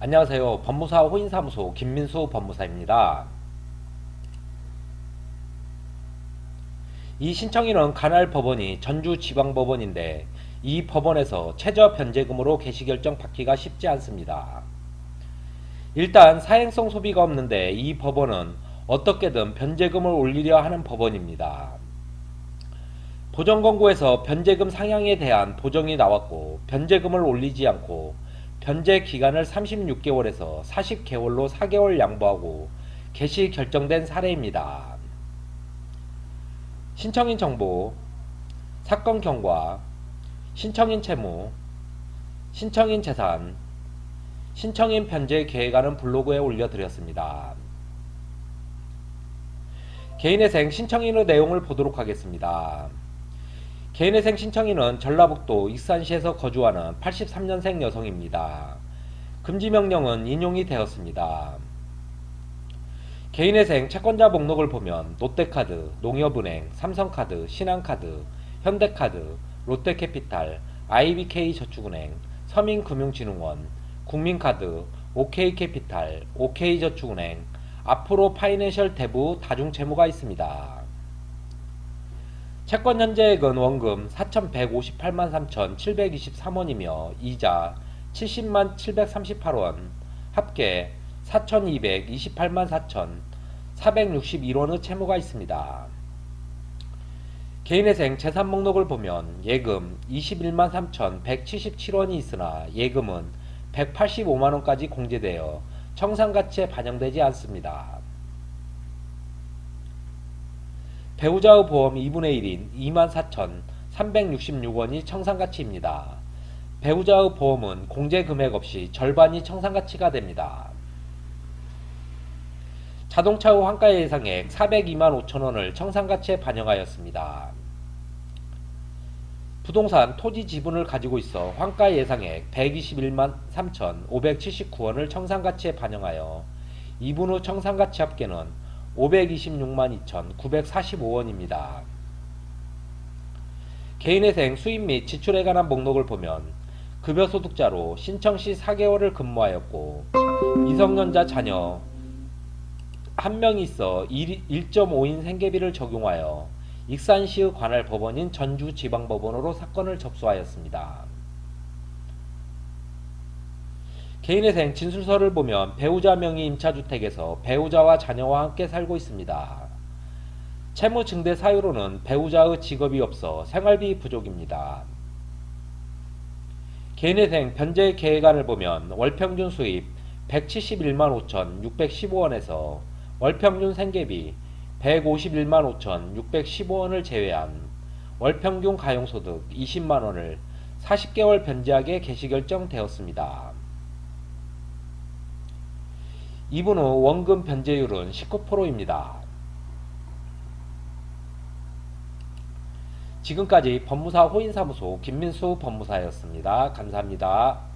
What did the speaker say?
안녕하세요. 법무사 호인사무소 김민수 법무사입니다. 이 신청인은 관할 법원이 전주지방법원인데 이 법원에서 최저 변제금으로 개시결정 받기가 쉽지 않습니다. 일단 사행성 소비가 없는데 이 법원은 어떻게든 변제금을 올리려 하는 법원입니다. 보정 권고에서 변제금 상향에 대한 보정이 나왔고 변제금을 올리지 않고 변제 기간을 36개월에서 40개월로 4개월 양보하고 개시 결정된 사례입니다. 신청인 정보, 사건 경과, 신청인 채무, 신청인 재산, 신청인 변제 계획안은 블로그에 올려드렸습니다. 개인회생 신청인의 내용을 보도록 하겠습니다. 개인회생 신청인은 전라북도 익산시에서 거주하는 83년생 여성입니다. 금지명령은 인용이 되었습니다. 개인회생 채권자 목록을 보면 롯데카드, 농협은행, 삼성카드, 신한카드, 현대카드, 롯데캐피탈, IBK저축은행, 서민금융진흥원, 국민카드, OK캐피탈, OK저축은행, 앞으로 파이낸셜 대부 다중채무가 있습니다. 채권 현재액은 원금 4,158만 3,723원이며 이자 70만 738원, 합계 4,228만 4,461원의 채무가 있습니다. 개인회생 재산 목록을 보면 예금 21만 3,177원이 있으나 예금은 185만원까지 공제되어 청산가치에 반영되지 않습니다. 배우자의 보험 2분의 1인 24,366원이 청산가치입니다. 배우자의 보험은 공제 금액 없이 절반이 청산가치가 됩니다. 자동차의 환가 예상액 402만 5천원을 청산가치에 반영하였습니다. 부동산 토지 지분을 가지고 있어 환가 예상액 121만 3,579원을 청산가치에 반영하여 2분 후 청산가치 합계는 526만 2,945원입니다. 개인회생 수입 및 지출에 관한 목록을 보면 급여소득자로 신청 시 4개월을 근무하였고 미성년자 자녀 한 명이 있어 1.5인 생계비를 적용하여 익산시의 관할 법원인 전주지방법원으로 사건을 접수하였습니다. 개인회생 진술서를 보면 배우자 명의 임차주택에서 배우자와 자녀와 함께 살고 있습니다. 채무 증대 사유로는 배우자의 직업이 없어 생활비 부족입니다. 개인회생 변제 계획안을 보면 월평균 수입 171만 5,615원에서 월평균 생계비 151만 5,615원을 제외한 월평균 가용소득 20만 원을 40개월 변제하게 개시결정되었습니다. 이분 후 원금 변제율은 19%입니다. 지금까지 법무사 호인사무소 김민수 법무사였습니다. 감사합니다.